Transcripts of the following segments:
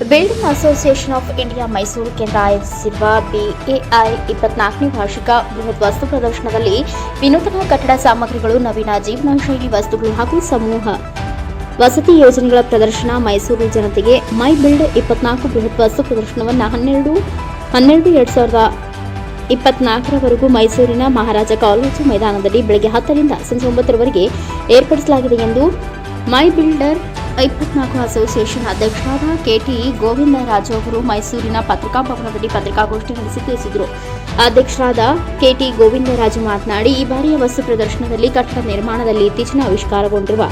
Building association of India Mysuru ಕೇಂದ್ರ ಆಯೋಜಿಸಿರುವ ಬಿಎಐ ಇಪ್ಪತ್ನಾಲ್ಕನೇ ವಾರ್ಷಿಕ ಬೃಹತ್ ವಸ್ತು ಪ್ರದರ್ಶನದಲ್ಲಿ ವಿನೂತನ ಕಟ್ಟಡ ಸಾಮಗ್ರಿಗಳು, ನವೀನ ಜೀವನ ಶೈಲಿ ವಸ್ತುಗಳು ಹಾಗೂ ಸಮೂಹ. ವಸತಿ ಯೋಜನೆಗಳ ಪ್ರದರ್ಶನ ಮೈಸೂರು ಜನತೆಗೆ ಮೈ ಬಿಲ್ಡ್ ಇಪ್ಪತ್ನಾಲ್ಕು ಬೃಹತ್ ವಸ್ತು ಪ್ರದರ್ಶನವನ್ನು ಹನ್ನೆರಡು ಹನ್ನೆರಡು ಎರಡು ಸಾವಿರದ ಇಪ್ಪತ್ನಾಲ್ಕರವರೆಗೂ ಮೈಸೂರಿನ ಮಹಾರಾಜ ಕಾಲೇಜು ಮೈದಾನದಲ್ಲಿ ಬೆಳಗ್ಗೆ ಹತ್ತರಿಂದ ಸಂಜೆ ಒಂಬತ್ತರವರೆಗೆ ಏರ್ಪಡಿಸಲಾಗಿದೆ ಎಂದು ಮೈ ಬಿಲ್ಡರ್ ಇಪ್ಪತ್ನಾಲ್ಕು ಅಸೋಸಿಯೇಷನ್ ಅಧ್ಯಕ್ಷರಾದ ಕೆಟಿ ಗೋವಿಂದರಾಜು ಅವರು ಮೈಸೂರಿನ ಪತ್ರಿಕಾ ಭವನದಲ್ಲಿ ಪತ್ರಿಕಾಗೋಷ್ಠಿ ನಡೆಸಿ ತಿಳಿಸಿದರು. ಅಧ್ಯಕ್ಷರಾದ ಕೆಟಿ ಗೋವಿಂದರಾಜು ಮಾತನಾಡಿ, ಈ ಬಾರಿಯ ವಸ್ತು ಪ್ರದರ್ಶನದಲ್ಲಿ ಕಟ್ಟಡ ನಿರ್ಮಾಣದಲ್ಲಿ ಇತ್ತೀಚಿನ ಆವಿಷ್ಕಾರಗೊಂಡಿರುವ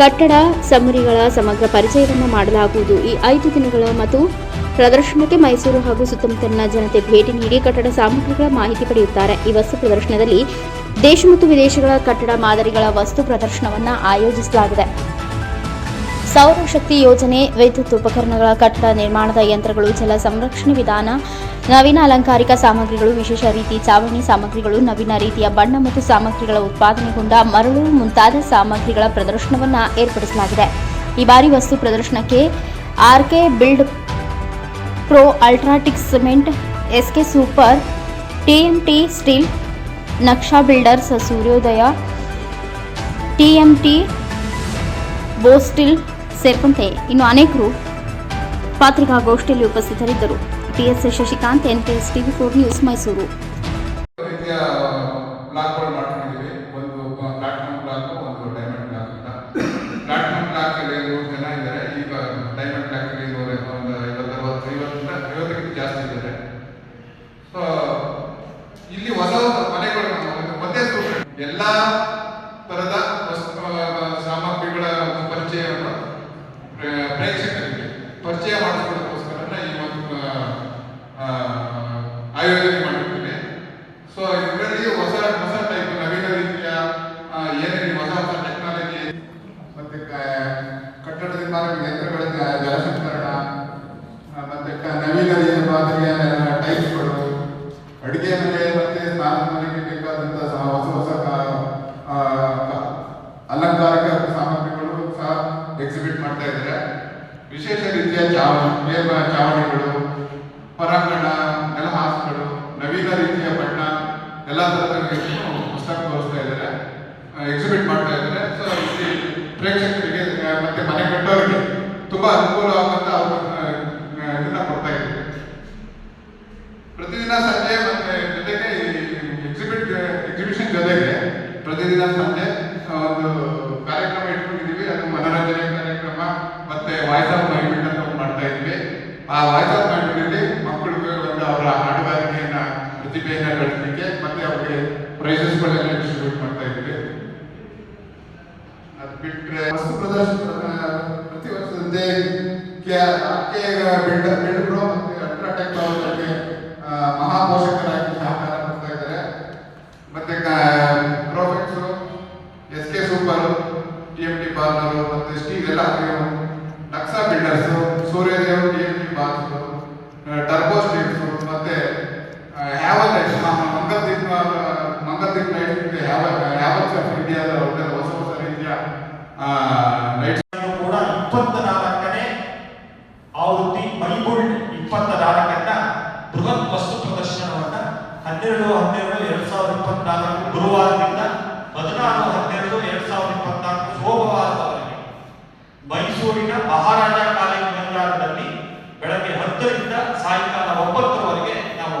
ಕಟ್ಟಡ ಸಮರಿಗಳ ಸಮಗ್ರ ಪರಿಚಯವನ್ನು ಮಾಡಲಾಗುವುದು. ಈ ಐದು ದಿನಗಳ ಮತ್ತು ಪ್ರದರ್ಶನಕ್ಕೆ ಮೈಸೂರು ಹಾಗೂ ಸುತ್ತಮುತ್ತಲಿನ ಜನತೆ ಭೇಟಿ ನೀಡಿ ಕಟ್ಟಡ ಸಾಮಗ್ರಿಗಳ ಮಾಹಿತಿ ಪಡೆಯುತ್ತಾರೆ. ಈ ವಸ್ತು ಪ್ರದರ್ಶನದಲ್ಲಿ ದೇಶ ಮತ್ತು ವಿದೇಶಗಳ ಕಟ್ಟಡ ಮಾದರಿಗಳ ವಸ್ತು ಪ್ರದರ್ಶನವನ್ನು ಆಯೋಜಿಸಲಾಗಿದೆ. ಸೌರಶಕ್ತಿ ಯೋಜನೆ, ವಿದ್ಯುತ್ ಉಪಕರಣಗಳ ಕಟ್ಟಡ ನಿರ್ಮಾಣದ ಯಂತ್ರಗಳು, ಜಲ ಸಂರಕ್ಷಣೆ ವಿಧಾನ, ನವೀನ ಅಲಂಕಾರಿಕ ಸಾಮಗ್ರಿಗಳು, ವಿಶೇಷ ರೀತಿ ಚಾವಣಿ ಸಾಮಗ್ರಿಗಳು, ನವೀನ ರೀತಿಯ ಬಣ್ಣ ಮತ್ತು ಸಾಮಗ್ರಿಗಳ ಉತ್ಪಾದನೆಗೊಂಡ ಮರಳು ಮುಂತಾದ ಸಾಮಗ್ರಿಗಳ ಪ್ರದರ್ಶನವನ್ನು ಏರ್ಪಡಿಸಲಾಗಿದೆ. ಈ ಬಾರಿ ವಸ್ತು ಪ್ರದರ್ಶನಕ್ಕೆ RK build pro ultratech cement, SK super TMT steel, Naksha builders Suryodaya TMT ಬೋಸ್ಟಿಲ್ ಸೇರಿದಂತೆ ಇನ್ನು ಅನೇಕರು ಪತ್ರಿಕಾಗೋಷ್ಠಿಯಲ್ಲಿ ಉಪಸ್ಥಿತರಿದ್ದರು. TS Shashikant NKS TV four news Mysuru. ಎಲ್ಲಾ ತರದ ಡೈಮಂಡ್ ಬ್ಲಾಕ್ ಅಂತ ಪ್ಲಾಟ್ಫಾರ್ಮ್ ಬ್ಲಾಕ್ ಅಲ್ಲಿ ನೂರು ಜನ ಇದ್ದಾರೆ ಈಗ ಡೈಮಂಡ್ ಬ್ಲಾಕ್ ಅಲ್ಲಿ ನೂರ ಒಂದು ಐವತ್ತು ಅರವತ್ತು ಐವತ್ತರಿಂದ ಐವತ್ತಕ್ಕಿಂತ ಜಾಸ್ತಿ ಇದ್ದಾರೆ ಸೊ ಇಲ್ಲಿ ಹೊಸ ಹೊಸ ಮನೆಗಳು ಒಂದು ಒಂದೇ ಸೂತ್ರ ಎಲ್ಲ ತರದ ವಸ್ತು ಸಾಮಗ್ರಿಗಳ ಒಂದು ಪರಿಚಯವನ್ನು ಪ್ರ- ಪ್ರೇಕ್ಷಕರಿಗೆ ಪರಿಚಯ ಮಾಡಿಸ್ಕೊಳ್ಳೋದಕ್ಕೋಸ್ಕರ ಈ ಒಂದು ಆಯೋಜನೆ ಮಾಡಿರ್ತೀನಿ. ಸೊ ಇದರಲ್ಲಿ ಹೊಸ ಹೊಸ ಟೈಪ್ ನವೀನ ರೀತಿಯ ಏನೇನು ಹೊಸ ಹೊಸ ಟೆಕ್ನಾಲಜಿ ಮತ್ತೆ ಕಟ್ಟಡದಿಂದ ಯಂತ್ರಗಳ ಜ- ಜಲಸಂಕರಣ ಆ, ಮತ್ತೆ ನವೀನ ರೀತಿಯ ಮಾದರಿಯ ಟೈಪ್ಸ್ಗಳು ಅಡುಗೆ ಮನೆ ಮತ್ತೆ ಸ್ನಾನ ಮನೆಗೆ ಬೇಕಾದಂತಹ ಹೊಸ ಹೊಸ ಅಲಂಕಾರಿಕ ಸಾಮಗ್ರಿಗಳು ಸಹ ಎಕ್ಸಿಬಿಟ್ ಮಾಡ್ತಾ ಇದ್ದಾರೆ. ವಿಶೇಷ ರೀತಿಯ ಚಾವ ಮೇಲ್ಮ ಚಾವಣಿಗಳು, ಪರಾಂಗಣ, ನೆಲಹಾಸುಗಳು, ನವೀನ ರೀತಿಯ ಬಣ್ಣ, ಎಲ್ಲ ತರದ ಪುಸ್ತಕ ತೋರಿಸ್ತಾ ಇದ್ದಾರೆ ಎಕ್ಸಿಬಿಟ್ ಮಾಡ್ತಾ ಇದ್ದಾರೆ. ಸೊ ಇಲ್ಲಿ ಪ್ರೇಕ್ಷಕರಿಗೆ ಮತ್ತೆ ಮನೆ ಕಟ್ಟೋರಿಗೆ ತುಂಬಾ ಅನುಕೂಲವಾಗುವಂತ ಇದನ್ನ ಕೊಡ್ತಾ ಇದ್ದಾರೆ. ಪ್ರತಿದಿನ ಸಂಜೆ ಮತ್ತೆ ಜೊತೆಗೆ ಎಕ್ಸಿಬಿಟ್ ಎಕ್ಸಿಬಿಷನ್ ಜೊತೆಗೆ ಪ್ರತಿದಿನ ಸಂಜೆ ಆ, ಒಂದು ಕಾರ್ಯಕ್ರಮ ಇಟ್ಕೊಂಡಿದೀವಿ ಅದು ಮನೋರಂಜನೆ ಕಾರ್ಯಕ್ರಮ ಮತ್ತೆ ವಾಯ್ಸ್ ಆಫ್ ಮೈಂಡ್ ಅಂತ ಮಾಡ್ತಾ ಇದ್ವಿ. ಆ ವಾಯ್ಸ್ ಆಫ್ ಮೈಂಡ್ ಅಲ್ಲಿ ಮಕ್ಕಳಿಗೆ ಒಂದು ಅವರ ಹಾಡುಗಾರಿಕೆಯನ್ನ ಪ್ರತಿಭೆಯನ್ನ ಗಳಿಸಲಿಕ್ಕೆ ಮತ್ತೆ ಅವರಿಗೆ ಪ್ರೈಸಸ್ಗಳನ್ನ ಡಿಸ್ಟ್ರಿಬ್ಯೂಟ್ ಮಾಡ್ತಾ ಇದ್ವಿ. ಅದು ಬಿಟ್ರೆ ವಸ್ತು ಪ್ರದರ್ಶನ ಪ್ರತಿ ವರ್ಷದಂತೆ ಅಕ್ಕೆ ಬಿಲ್ಡ್ ಪ್ರೋ ಮತ್ತೆ ಅಲ್ಟ್ರಾಟೆಕ್ ಅವರಿಗೆ ಮಹಾಪೋಷಕರಾಗಿ ಸಹಕಾರ ಕೊಡ್ತಾ ಇದ್ದಾರೆ. ಮತ್ತೆ ಪ್ರೋಫೆಕ್ಸ್ S K super T M T parlour ಮತ್ತೆ ಸ್ಟೀಲ್ ಎಲ್ಲ Naksa builders Suryadev D M T bars turbo steels ಮತ್ತೆ Havells lights Mangaldeep Mangaldeep lights Havells Havells of ಇಂಡಿಯಾದ ಒಳ್ಳೆ ಹೊಸ ಹೊಸ ರೀತಿಯ ಲೈಟ್ಸ್ ಕೂಡ ಇಪ್ಪತ್ತ ನಾಲ್ಕನೇ ಆವೃತ್ತಿ ಬೈಬುಲ್ಡ್ ಇಪ್ಪತ್ತ ನಾಲ್ಕನ್ನ ಬೃಹತ್ ವಸ್ತು ಪ್ರದರ್ಶನವನ್ನ ಹನ್ನೆರಡು ಹನ್ನೆರಡು ಎರಡು ಸಾವಿರದ ಇಪ್ಪತ್ನಾಲ್ಕು ಗುರುವಾರದಿಂದ ಹದಿನಾರು ಹನ್ನೆರಡು ಎರಡ್ ಸಾವಿರದ ಇಪ್ಪತ್ನಾಲ್ಕು ಸೋಮವಾರದವರೆಗೆ ಮೈಸೂರಿನ ಮಹಾರಾಜ ಕಾಲೇಜು ಮೈದಾನದಲ್ಲಿ ಬೆಳಗ್ಗೆ ಹತ್ತರಿಂದ ಸಾಯಂಕಾಲ ಒಂಬತ್ತರವರೆಗೆ ನಾವು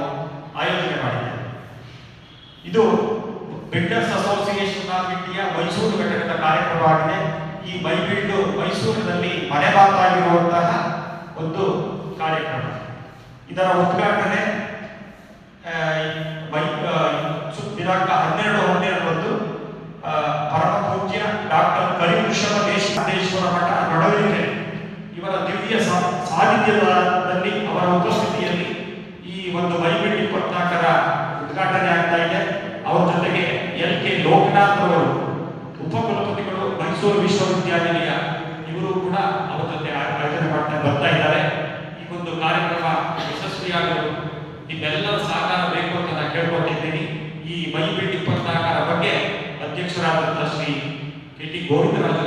ಆಯೋಜನೆ ಮಾಡಿದ್ದೇವೆ. ಇದು builders association of India Mysuru ಘಟಕದ ಕಾರ್ಯಕ್ರಮವಾಗಿದೆ ಈ ಬೈಬಿಲ್ಡ್ ಮೈಸೂರಿನಲ್ಲಿ ಮನೆಮಾತಾಗಿರುವಂತಹ ಒಂದು ಕಾರ್ಯಕ್ರಮ. ಇದರ ಉದ್ಘಾಟನೆ ಬೈ ಸಾನ್ನಿಧ್ಯದಲ್ಲಿ ಅವರ ಉಪಸ್ಥಿತಿಯಲ್ಲಿ ಈ ಒಂದು ಮೈಬಿಟ್ಟಿ ಪತ್ನಾಕರ ಉದ್ಘಾಟನೆ ಆಗ್ತಾ ಇದೆ. ಅವರ ಜೊತೆಗೆ ಎಲ್ ಕೆ ಲೋಕನಾಥ್ ಅವರು, ಉಪಕುಲಪತಿಗಳು, ಮೈಸೂರು ವಿಶ್ವವಿದ್ಯಾನಿಲಯ, ಇವರು ಕೂಡ ಅವರ ಜೊತೆ ಆಯೋಜನೆ ಮಾಡ್ತಾ ಬರ್ತಾ ಇದ್ದಾರೆ. ಈ ಒಂದು ಕಾರ್ಯಕ್ರಮ ಯಶಸ್ವಿಯಾಗಲು ನಿಮ್ಮೆಲ್ಲರ ಸಹಕಾರ ಬೇಕು ಅಂತ ನಾನು ಕೇಳ್ಕೊಟ್ಟಿದ್ದೀನಿ. ಈ ಮೈಬಿಟ್ಟಿ ಪತ್ನಾಕರ ಬಗ್ಗೆ ಅಧ್ಯಕ್ಷರಾದಂತಹ ಶ್ರೀ ಕೆ ಟಿ ಗೋವಿಂದರಾಜ